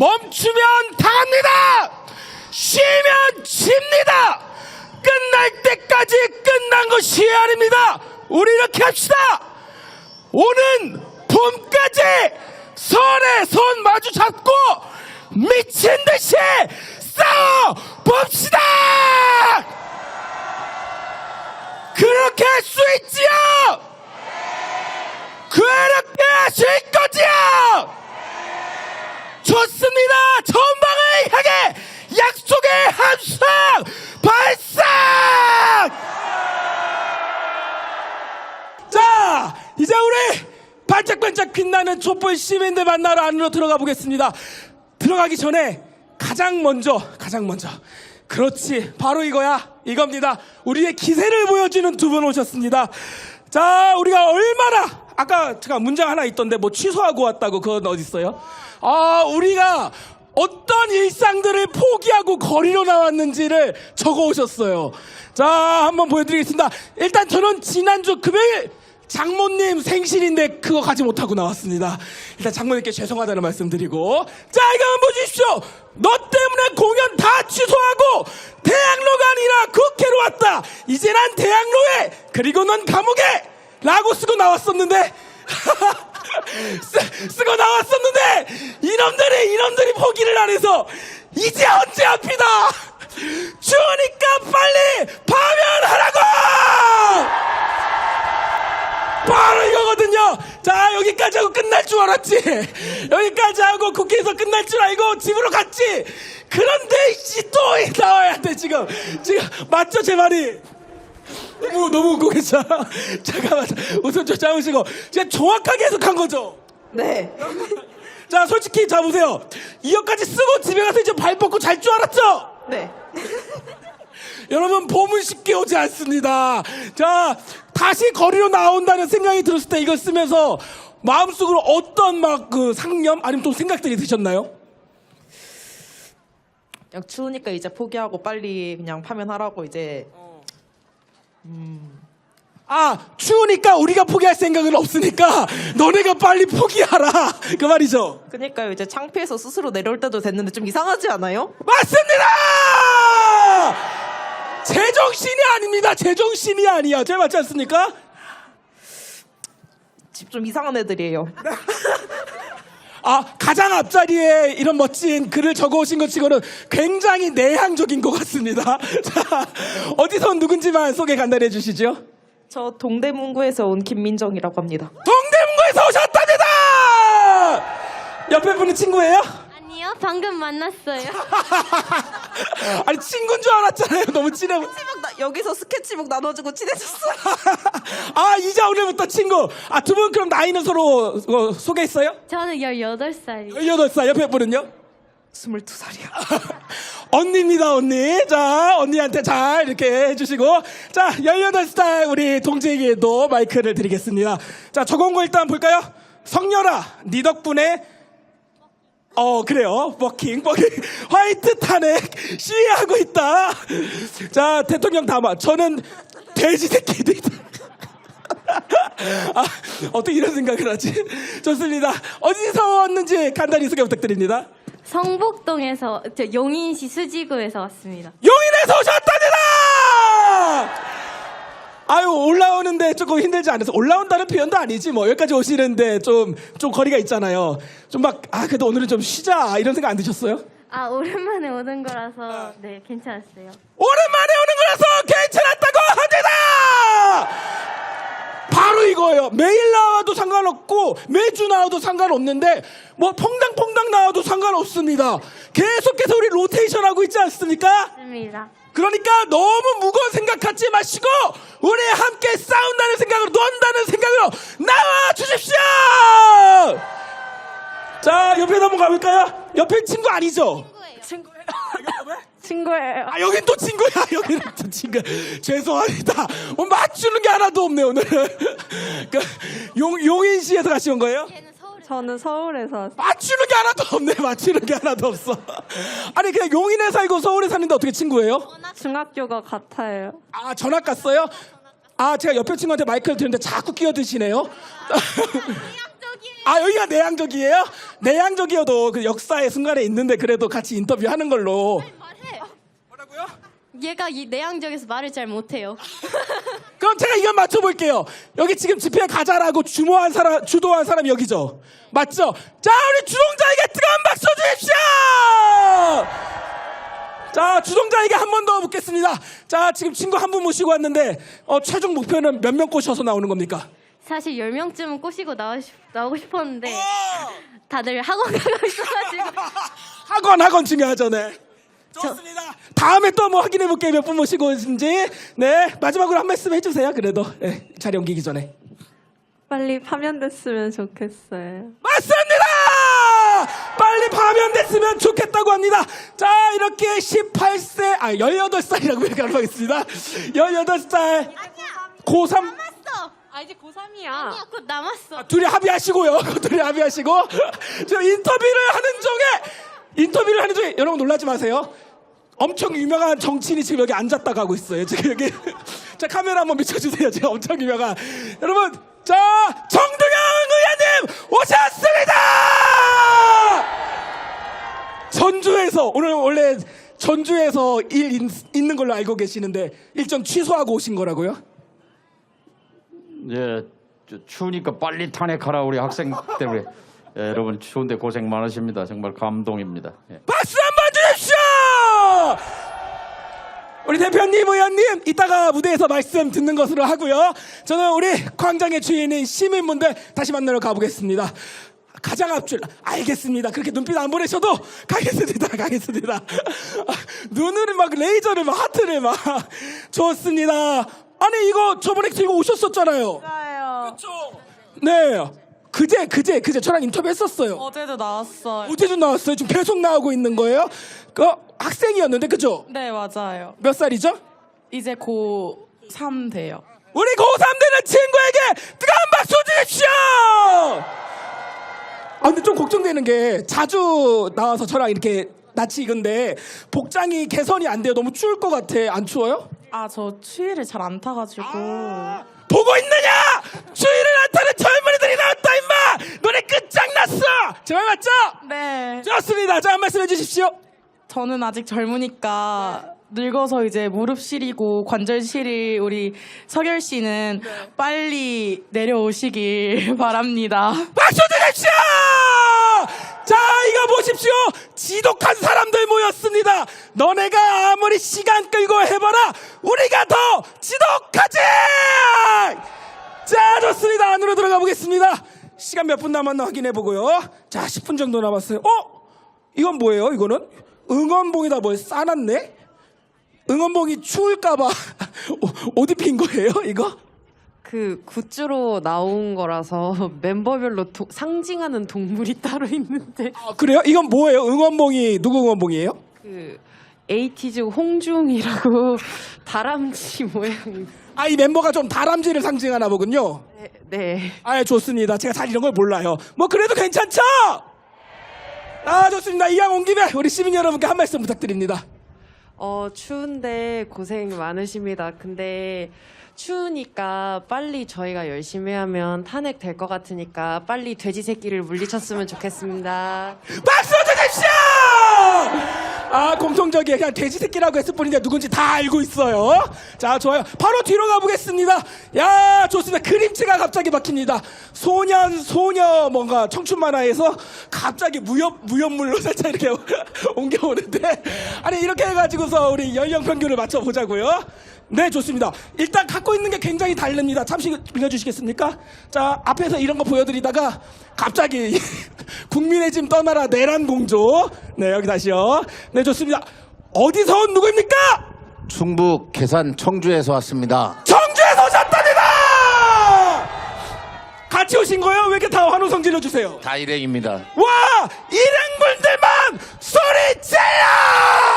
멈추면 당합니다. 쉬면 집니다. 끝날 때까지 끝난 것이 아닙니다. 우리 이렇게 합시다. 오는 봄까지 손에 손 마주 잡고 미친 듯이 싸워 봅시다. 그렇게 할 수 있지요. 그렇게 하실 거지요. 좋습니다. 전방을 향해 약속의 함성 발사. 자, 이제 우리 반짝반짝 빛나는 촛불 시민들 만나러 안으로 들어가 보겠습니다. 들어가기 전에 가장 먼저, 가장 먼저. 그렇지. 바로 이거야. 이겁니다. 우리의 기세를 보여주는 두 분 오셨습니다. 자, 우리가 얼마나, 아까 제가 문장 하나 있던데 뭐 취소하고 왔다고 그건 어딨어요? 아, 우리가 어떤 일상들을 포기하고 거리로 나왔는지를 적어 오셨어요. 자, 한번 보여드리겠습니다. 일단 저는 지난주 금요일 장모님 생신인데 그거 가지 못하고 나왔습니다. 일단 장모님께 죄송하다는 말씀드리고 자 이거 한번 보십시오. 너 때문에 공연 다 취소하고 대학로가 아니라 국회로 왔다. 이제 난 대학로에 그리고 넌 감옥에 라고 쓰고 나왔었는데 쓰, 쓰고 나왔었는데 이놈들이 이놈들이 포기를 안 해서 이제 언제 앞이다. 추우니까 빨리 파면하라고! 바로 이거거든요. 자, 여기까지 하고 끝날 줄 알았지. 여기까지 하고 국회에서 끝날 줄 알고 집으로 갔지. 그런데 이씨 또 나와야 돼 지금. 지금 맞죠 제 말이? 너무 너무 웃고 계셔. 잠깐만 웃음 좀 참으시고 제가 정확하게 해석한 거죠. 네. 자, 솔직히 자 보세요. 이어까지 쓰고 집에 가서 이제 발 뻗고 잘 줄 알았죠? 네. 여러분 봄은 쉽게 오지 않습니다. 자 다시 거리로 나온다는 생각이 들었을 때 이걸 쓰면서 마음속으로 어떤 막 그 상념 아니면 또 생각들이 드셨나요? 그냥 추우니까 이제 포기하고 빨리 그냥 파면하라고 이제 아 추우니까 우리가 포기할 생각은 없으니까 너네가 빨리 포기하라 그 말이죠. 그니까요 이제 창피해서 스스로 내려올 때도 됐는데 좀 이상하지 않아요? 맞습니다. 제정신이 아닙니다. 제정신이 아니야. 제 맞지 않습니까? 집 좀 이상한 애들이에요. 아, 가장 앞자리에 이런 멋진 글을 적어오신 것 치고는 굉장히 내향적인 것 같습니다. 자, 어디서 누군지만 소개 간단히 해주시죠. 저 동대문구에서 온 김민정이라고 합니다. 동대문구에서 오셨답니다! 옆에 분은 친구예요? 아니요, 방금 만났어요. 아니, 친구인 줄 알았잖아요. 너무 친해. 스케치북 나, 여기서 스케치북 나눠주고 친해졌어. 아, 이제 오늘부터 친구. 아, 두 분 그럼 나이는 서로 어, 소개했어요? 저는 18살이에요. 18살, 옆에 분은요? 22살이야. 언니입니다, 언니. 자, 언니한테 잘 이렇게 해주시고. 자, 18살 우리 동재에게도 마이크를 드리겠습니다. 자, 적은 거 일단 볼까요? 성렬아, 네 덕분에 어, 그래요. 버킹, 버킹. 화이트 탄핵 시위하고 있다. 자, 대통령 담화. 저는 돼지 새끼들이다. 아, 어떻게 이런 생각을 하지? 좋습니다. 어디서 왔는지 간단히 소개 부탁드립니다. 성북동에서, 저 용인시 수지구에서 왔습니다. 용인에서 오셨답니다! 아유, 올라오는데 조금 힘들지 않아서. 올라온다는 표현도 아니지, 뭐. 여기까지 오시는데 좀, 좀 거리가 있잖아요. 좀 막, 아, 그래도 오늘은 좀 쉬자. 이런 생각 안 드셨어요? 아, 오랜만에 오는 거라서, 네, 괜찮았어요. 오랜만에 오는 거라서 괜찮았다고 합니다! 바로 이거예요. 매일 나와도 상관없고, 매주 나와도 상관없는데, 뭐, 퐁당퐁당 나와도 상관없습니다. 계속해서 우리 로테이션 하고 있지 않습니까? 맞습니다. 그러니까 너무 무거운 생각 갖지 마시고 우리 함께 싸운다는 생각으로 논다는 생각으로 나와 주십시오. 자 옆에 넘어가 볼까요? 옆에 친구 아니죠? 친구예요. 아 여긴 또 친구야. 여기는 또 친구. 죄송합니다. 뭐 맞추는 게 하나도 없네 오늘. 그용 용인시에서 같이 온 거예요? 저는 서울에서. 맞추는 게 하나도 없네. 맞추는 게 하나도 없어. 아니 그냥 용인에 살고 서울에 사는데 어떻게 친구예요? 중학교가 같아요. 아 전학 갔어요? 아 제가 옆에 친구한테 마이크를 드는데 자꾸 끼어드시네요. 아 여기가 내향적이에요? 내향적이어도 그 역사의 순간에 있는데 그래도 같이 인터뷰하는 걸로. 얘가 이 내향적에서 말을 잘 못해요. 그럼 제가 이건 맞춰볼게요. 여기 지금 집회 가자라고 주모한 사람, 주도한 사람이 여기죠. 맞죠? 자, 우리 주동자에게 뜨거운 박수 주십시오! 자, 주동자에게 한 번 더 묻겠습니다. 자, 지금 친구 한 분 모시고 왔는데, 어, 최종 목표는 몇 명 꼬셔서 나오는 겁니까? 사실 10명쯤은 꼬시고 나오, 나오고 싶었는데 다들 학원 가고 있어가지고 학원, 학원 중요하죠, 네. 좋습니다. 다음에 또뭐 확인해 볼게요. 몇 분 모시고 오신지. 네. 마지막으로 한 말씀 해주세요. 그래도. 네, 자리 옮기기 전에. 빨리 파면됐으면 좋겠어요. 맞습니다! 빨리 파면됐으면 좋겠다고 합니다. 자, 이렇게 18세, 아, 18살이라고 얘기하도록 하겠습니다. 18살. 고3. 아 이제 고3이야. 아니야 곧 남았어. 둘이 합의하시고요. 둘이 합의하시고. 저 인터뷰를 하는 중에, 인터뷰를 하는 중에, 여러분 놀라지 마세요. 엄청 유명한 정치인이 지금 여기 앉았다 가고 있어요. 지금 여기. 자, 카메라 한번 비춰주세요. 제가 엄청 유명한. 여러분, 자, 정동영 의원님 오셨습니다! 전주에서, 오늘 원래 전주에서 일 인- 있는 걸로 알고 계시는데, 일정 취소하고 오신 거라고요? 예, 저- 추우니까 빨리 탄핵하라 우리 학생들 우리 예, 여러분 추운데 고생 많으십니다. 정말 감동입니다. 예. 박수 한번 주십시오! 우리 대표님, 의원님, 이따가 무대에서 말씀 듣는 것으로 하고요. 저는 우리 광장의 주인인 시민분들 다시 만나러 가보겠습니다. 가장 앞줄 알겠습니다. 그렇게 눈빛 안 보내셔도 가겠습니다. 가겠습니다. 아, 눈을 막 레이저를 막 하트를 막 좋습니다. 아니 이거 저번에 들고 오셨었잖아요. 맞아요. 네. 그제 그제 그제 저랑 인터뷰 했었어요. 어제도 나왔어요. 어제도 나왔어요. 지금 계속 나오고 있는 거예요. 그 학생이었는데 그죠? 네, 맞아요. 몇 살이죠? 이제 고3 돼요. 우리 고3 되는 친구에게 뜨거운 박수 주십시오! 아 근데 좀 걱정되는 게 자주 나와서 저랑 이렇게 낯이 익은데 복장이 개선이 안 돼요. 너무 추울 것 같아. 안 추워요? 아, 저 추위를 잘 안 타가지고. 보고 있느냐? 안 타는 젊은이들이 나왔다 임마! 너네 끝장났어! 제 말 맞죠? 네. 좋습니다. 자 한 말씀 해주십시오. 저는 아직 젊으니까 늙어서 이제 무릎 시리고 관절 시릴 우리 서결 씨는 빨리 내려오시길 바랍니다. 박수 주십시오! 자, 이거 보십시오. 지독한 사람들 모였습니다. 너네가 아무리 시간 끌고 해봐라. 우리가 더 지독하지! 자, 좋습니다. 안으로 들어가 보겠습니다. 시간 몇 분 남았나 확인해 보고요. 자, 10분 정도 남았어요. 어? 이건 뭐예요? 이거는? 응원봉이다 뭐예요? 싸놨네? 응원봉이 추울까봐 옷 입힌 거예요? 이거? 그 굿즈로 나온 거라서 멤버별로 도- 상징하는 동물이 따로 있는데 아, 그래요? 이건 뭐예요? 응원봉이 누구 응원봉이에요? 그 에이티즈 홍중이라고 다람쥐 모양 아, 이 멤버가 좀 다람쥐를 상징하나 보군요. 네, 네. 아, 좋습니다. 제가 잘 이런 걸 몰라요. 뭐, 그래도 괜찮죠? 아, 좋습니다. 이왕 온 김에 우리 시민 여러분께 한 말씀 부탁드립니다. 어 추운데 고생 많으십니다. 근데 추우니까 빨리 저희가 열심히 하면 탄핵 될 것 같으니까 빨리 돼지 새끼를 물리쳤으면 좋겠습니다. 박수 주십시오! 아, 공통적이에요. 그냥 돼지 새끼라고 했을 뿐인데 누군지 다 알고 있어요. 자, 좋아요. 바로 뒤로 가보겠습니다. 야, 좋습니다. 그림체가 갑자기 바뀝니다. 소년, 소녀, 뭔가 청춘 만화에서 갑자기 무협, 무협물로 살짝 이렇게 옮겨오는데. 아니, 이렇게 해가지고서 우리 연령 평균을 맞춰보자고요. 네, 좋습니다. 일단 갖고 있는 게 굉장히 다릅니다. 잠시 빌려주시겠습니까? 자, 앞에서 이런 거 보여드리다가 갑자기 국민의 짐 떠나라 내란 공조. 네, 여기 다시요. 네, 좋습니다. 어디서 온 누구입니까? 충북 계산 청주에서 왔습니다. 청주에서 오셨답니다! 같이 오신 거예요? 왜 이렇게 다 환호성 질러주세요? 다 일행입니다. 와! 일행분들만 소리 질러!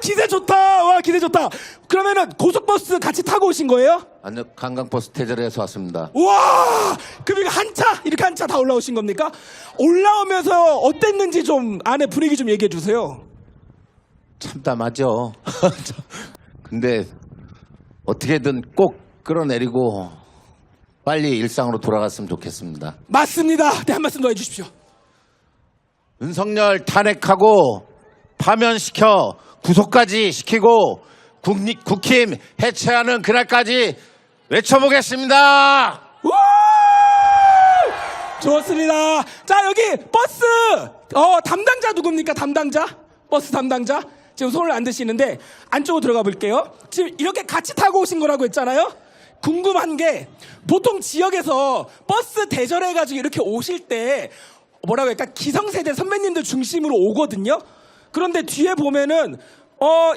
기세 좋다. 와 기세 좋다. 그러면은 고속버스 같이 타고 오신 거예요? 아니요, 관광버스 대절에서 왔습니다. 와 그럼 이거 한 차 이렇게 한 차 다 올라오신 겁니까? 올라오면서 어땠는지 좀 안에 분위기 좀 얘기해 주세요. 참담하죠. 근데 어떻게든 꼭 끌어내리고 빨리 일상으로 돌아갔으면 좋겠습니다. 맞습니다. 네, 한 말씀 더 해주십시오. 윤석열 탄핵하고 파면시켜 구속까지 시키고 국립, 국힘 해체하는 그날까지 외쳐보겠습니다. 와! 좋습니다. 자, 여기 버스, 어, 담당자 누굽니까? 담당자? 버스 담당자? 지금 손을 안 드시는데, 안쪽으로 들어가 볼게요. 지금 이렇게 같이 타고 오신 거라고 했잖아요? 궁금한 게, 보통 지역에서 버스 대절해가지고 이렇게 오실 때, 뭐라고 할까? 기성세대 선배님들 중심으로 오거든요? 그런데 뒤에 보면은, 어,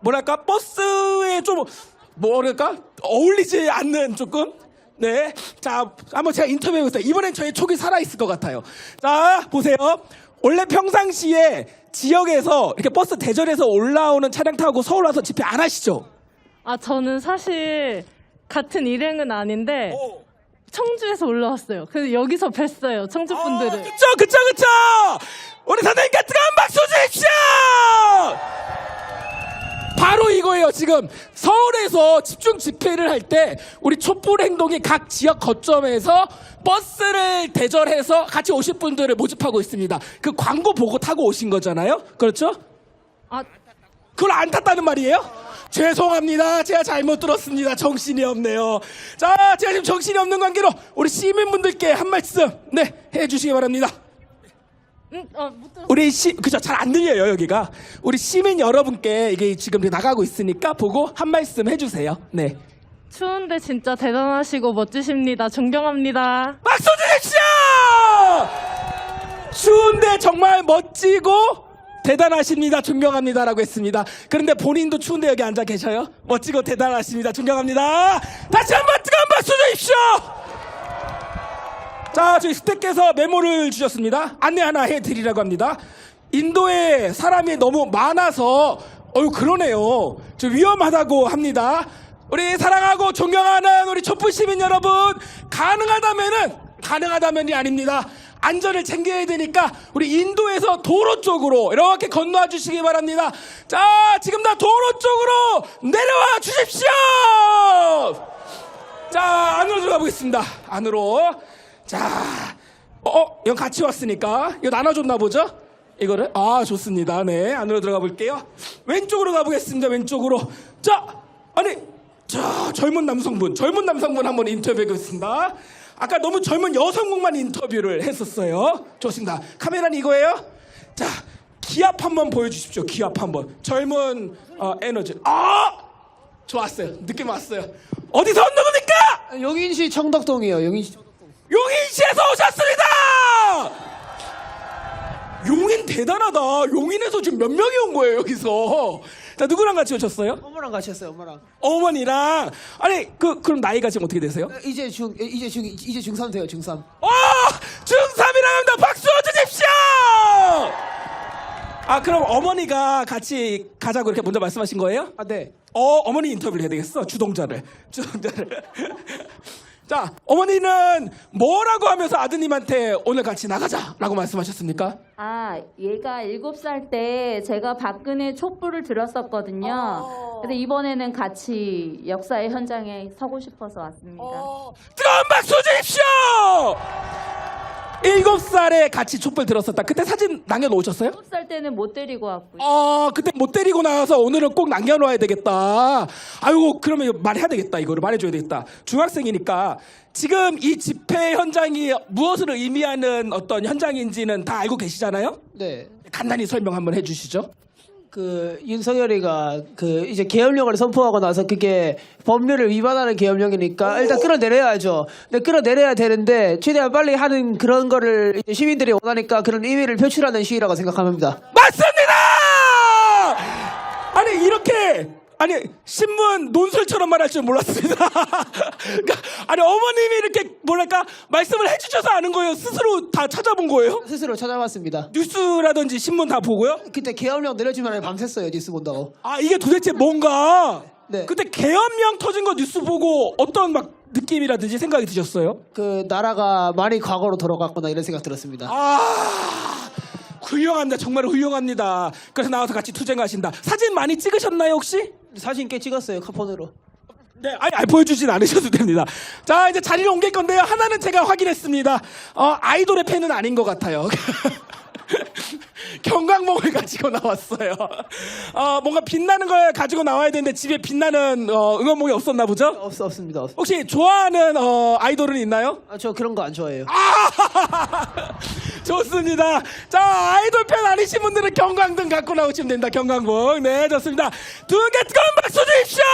뭐랄까? 버스에 좀, 뭐랄까? 어울리지 않는 조금? 네. 자, 한번 제가 인터뷰해 보겠습니다. 이번엔 저의 촉이 살아있을 것 같아요. 자, 보세요. 원래 평상시에 지역에서 이렇게 버스 대절해서 올라오는 차량 타고 서울 와서 집회 안 하시죠? 아 저는 사실 같은 일행은 아닌데 청주에서 올라왔어요. 그래서 여기서 뵀어요 청주 분들을. 아, 그쵸, 그쵸, 그쵸! 우리 선생님께 뜨거운 박수 주십시오! 바로 이거예요, 지금. 서울에서 집중 집회를 할 때, 우리 촛불 행동이 각 지역 거점에서 버스를 대절해서 같이 오실 분들을 모집하고 있습니다. 그 광고 보고 타고 오신 거잖아요? 그렇죠? 아 그걸 안 탔다는 말이에요? 죄송합니다. 제가 잘못 들었습니다. 정신이 없네요. 자, 제가 지금 정신이 없는 관계로 우리 시민분들께 한 말씀, 네, 해주시기 바랍니다. 음, 어, 못 들었. 우리 시, 그죠? 잘 안 들려요, 여기가. 우리 시민 여러분께 이게 지금 나가고 있으니까 보고 한 말씀 해주세요. 네. 추운데 진짜 대단하시고 멋지십니다. 존경합니다. 박수 주십시오! 추운데 정말 멋지고 대단하십니다. 존경합니다 라고 했습니다. 그런데 본인도 추운데 여기 앉아 계셔요? 멋지고 대단하십니다. 존경합니다. 다시 한 번 뜨거운 박수 주십시오! 자, 저희 스태프께서 메모를 주셨습니다. 안내 하나 해드리라고 합니다. 인도에 사람이 너무 많아서, 어유 그러네요. 좀 위험하다고 합니다. 우리 사랑하고 존경하는 우리 촛불 시민 여러분, 가능하다면은, 가능하다면이 아닙니다. 안전을 챙겨야 되니까 우리 인도에서 도로 쪽으로 이렇게 건너와 주시기 바랍니다. 자, 지금 다 도로 쪽으로 내려와 주십시오! 자, 안으로 들어가 보겠습니다. 안으로. 자, 어, 어, 이건 같이 왔으니까. 이거 나눠줬나 보죠? 이거를? 아, 좋습니다. 네, 안으로 들어가 볼게요. 왼쪽으로 가보겠습니다. 왼쪽으로. 자, 아니, 자, 젊은 남성분, 젊은 남성분 한번 인터뷰해 보겠습니다. 아까 너무 젊은 여성분만 인터뷰를 했었어요. 좋습니다. 카메라는 이거예요? 자, 기합 한번 보여주십시오. 기합 한번. 젊은 어, 에너지. 아! 좋았어요. 느낌 왔어요. 어디서 온 누굽니까? 용인시 청덕동이요. 용인시. 용인시에서 오셨습니다! 용인 대단하다. 용인에서 지금 몇 명이 온 거예요, 여기서. 자, 누구랑 같이 오셨어요? 엄마랑 같이 했어요. 엄마랑. 어머니랑. 아니, 그, 그럼 나이가 지금 어떻게 되세요? 이제 중 이제 중 이제 중3 돼요. 중3. 와! 중3이랑 합니다. 박수 주십시오! 아, 그럼 어머니가 같이 가자고 이렇게 먼저 말씀하신 거예요? 아 네. 어, 어머니 인터뷰를 해야 되겠어. 주동자를. 주동자를. 자, 어머니는 뭐라고 하면서 아드님한테 오늘 같이 나가자라고 말씀하셨습니까? 아, 얘가 일곱 살 때 제가 박근혜 촛불을 들었었거든요. 그래서 이번에는 같이 역사의 현장에 서고 싶어서 왔습니다. 뜨거운 박수 주십시오! 일곱 살에 같이 촛불 들었었다. 그때 사진 남겨놓으셨어요? 일곱 살 때는 못 데리고 왔고요. 어, 그때 못 데리고 나와서 오늘은 꼭 남겨놓아야 되겠다. 아이고, 그러면 이거 말해야 되겠다. 이거를 말해줘야 되겠다. 중학생이니까 지금 이 집회 현장이 무엇을 의미하는 어떤 현장인지는 다 알고 계시잖아요? 네. 간단히 설명 한번 해주시죠. 그 윤석열이가 그 이제 계엄령을 선포하고 나서 그게 법률을 위반하는 계엄령이니까 일단 끌어내려야죠. 근데 끌어내려야 되는데 최대한 빨리 하는 그런 거를 이제 시민들이 원하니까 그런 의미를 표출하는 시위라고 생각합니다. 맞습니다! 아니, 이렇게 아니 신문 논설처럼 말할 줄 몰랐습니다. 그러니까 아니 어머님이 이렇게 뭐랄까 말씀을 해주셔서 아는 거예요. 스스로 다 찾아본 거예요. 스스로 찾아봤습니다. 뉴스라든지 신문 다 보고요. 그때 계엄령 내려지면 밤샜어요 뉴스 본다고. 아 이게 도대체 뭔가? 네. 그때 계엄령 터진 거 뉴스 보고 어떤 막 느낌이라든지 생각이 드셨어요? 그 나라가 많이 과거로 돌아갔구나 이런 생각 들었습니다. 아 훌륭합니다. 정말 훌륭합니다. 그래서 나와서 같이 투쟁하신다. 사진 많이 찍으셨나요 혹시? 사진 꽤 찍었어요 카폰으로. 네, 아니, 아니 보여주진 않으셔도 됩니다. 자, 이제 자리를 옮길 건데요. 하나는 제가 확인했습니다. 어, 아이돌의 팬은 아닌 것 같아요. 경광봉을 가지고 나왔어요. 어, 뭔가 빛나는 걸 가지고 나와야 되는데 집에 빛나는 어, 응원봉이 없었나 보죠? 없 없습니다. 없. 혹시 좋아하는 어, 아이돌은 있나요? 아, 저 그런 거 안 좋아해요. 좋습니다. 자, 아이돌 팬 아니신 분들은 경광등 갖고 나오시면 됩니다. 경광봉. 네, 좋습니다. 두개 뜨거운 박수 주십시오!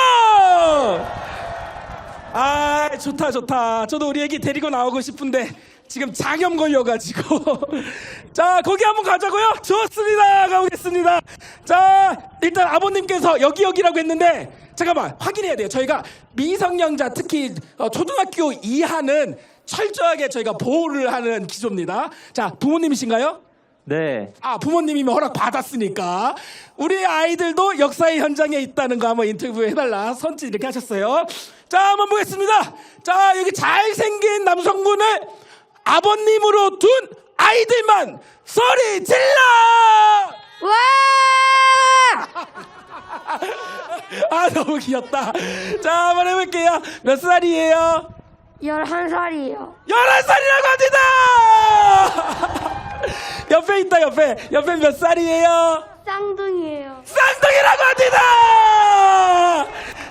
아, 좋다, 좋다. 저도 우리 애기 데리고 나오고 싶은데 지금 장염 걸려가지고. 자, 거기 한번 가자고요? 좋습니다. 가보겠습니다. 자, 일단 아버님께서 여기 여기라고 했는데 잠깐만 확인해야 돼요. 저희가 미성년자 특히 어, 초등학교 이하는 철저하게 저희가 보호를 하는 기조입니다. 자, 부모님이신가요? 네. 아, 부모님이면 허락 받았으니까. 우리 아이들도 역사의 현장에 있다는 거 한번 인터뷰 해달라. 선지 이렇게 하셨어요. 자, 한번 보겠습니다. 자, 여기 잘생긴 남성분을 아버님으로 둔 아이들만 소리 질러! 아, 너무 귀엽다. 자, 한번 해볼게요. 몇 살이에요? 11살이에요. 11살이라고 합니다! 옆에 있다, 옆에. 옆에 몇 살이에요? 쌍둥이에요. 쌍둥이라고 합니다!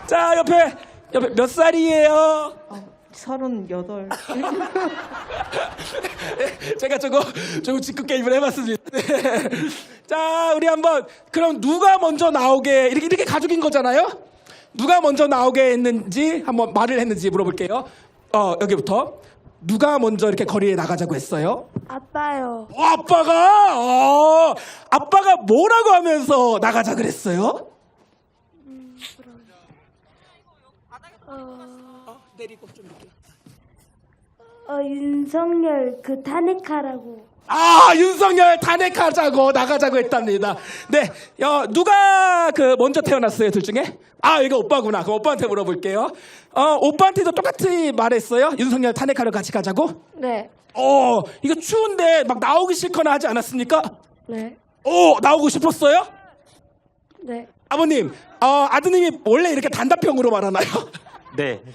자, 옆에, 옆에 몇 살이에요? 서른여덟. 제가 저거, 저거 직구 게임을 해봤습니다. 네. 자, 우리 한번, 그럼 누가 먼저 나오게, 이렇게, 이렇게 가족인 거잖아요? 누가 먼저 나오게 했는지, 한번 말을 했는지 물어볼게요. 어, 여기부터. 누가 먼저 이렇게 거리에 나가자고 했어요? 아빠요. 어, 아빠가, 어, 아빠가 뭐라고 하면서 나가자 그랬어요? 어, 윤석열 그 탄핵하라고. 아, 윤석열 탄핵하자고 나가자고 했답니다. 네, 어, 누가 그 먼저 태어났어요, 둘 중에? 아, 이거 오빠구나. 그럼 오빠한테 물어볼게요. 어, 오빠한테도 똑같이 말했어요? 윤석열 탄핵하러 같이 가자고? 네. 어, 이거 추운데 막 나오기 싫거나 하지 않았습니까? 네. 어, 나오고 싶었어요? 네. 아버님, 어, 아드님이 원래 이렇게 단답형으로 말하나요? 네.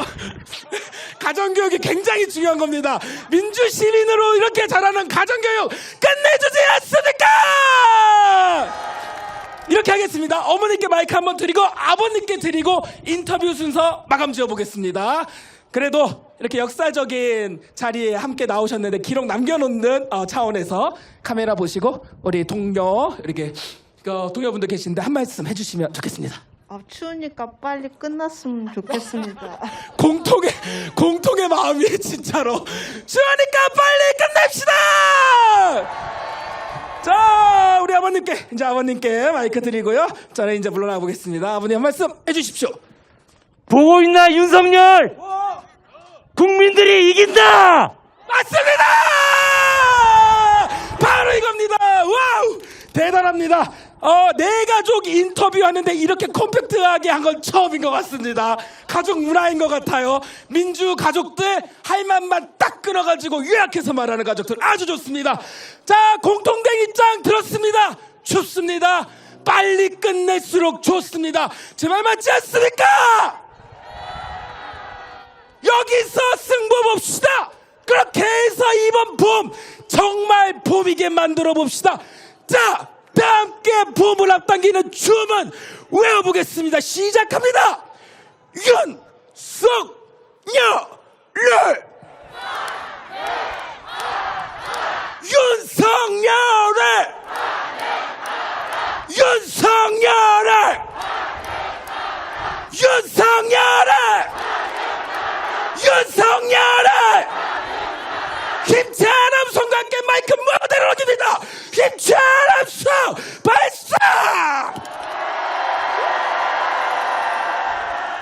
가정교육이 굉장히 중요한 겁니다. 민주 시민으로 이렇게 잘하는 가정교육 끝내주지 않습니까? 이렇게 하겠습니다. 어머니께 마이크 한번 드리고 아버님께 드리고 인터뷰 순서 마감 지어 보겠습니다. 그래도 이렇게 역사적인 자리에 함께 나오셨는데 기록 남겨놓는 어, 차원에서 카메라 보시고 우리 동료 이렇게 어, 동료분들 계신데 한 말씀 해주시면 좋겠습니다. 아, 추우니까 빨리 끝났으면 좋겠습니다. 공통의 공통의 마음이에요 진짜로. 추우니까 빨리 끝냅시다! 자 우리 아버님께 이제 아버님께 마이크 드리고요. 저는 이제 물러나 보겠습니다. 아버님 한 말씀 해주십시오. 보고 있나 윤석열? 국민들이 이긴다! 맞습니다! 바로 이겁니다. 와우! 대단합니다 어, 내 가족 인터뷰하는데 이렇게 컴팩트하게 한 건 처음인 것 같습니다. 가족 문화인 것 같아요. 민주 가족들 할 말만 딱 끊어가지고 요약해서 말하는 가족들 아주 좋습니다. 자, 공통된 입장 들었습니다. 좋습니다. 빨리 끝낼수록 좋습니다. 제 말 맞지 않습니까? 여기서 승부 봅시다. 그렇게 해서 이번 봄 정말 봄이게 만들어 봅시다. 자, 다 함께 봄을 앞당기는 주문 외워보겠습니다. 시작합니다. 윤석열을. 윤석열을. 윤석열을. 윤석열을. 윤석열을 손과 함께 마이크 무대로 옮깁니다. 김찬남 송 발사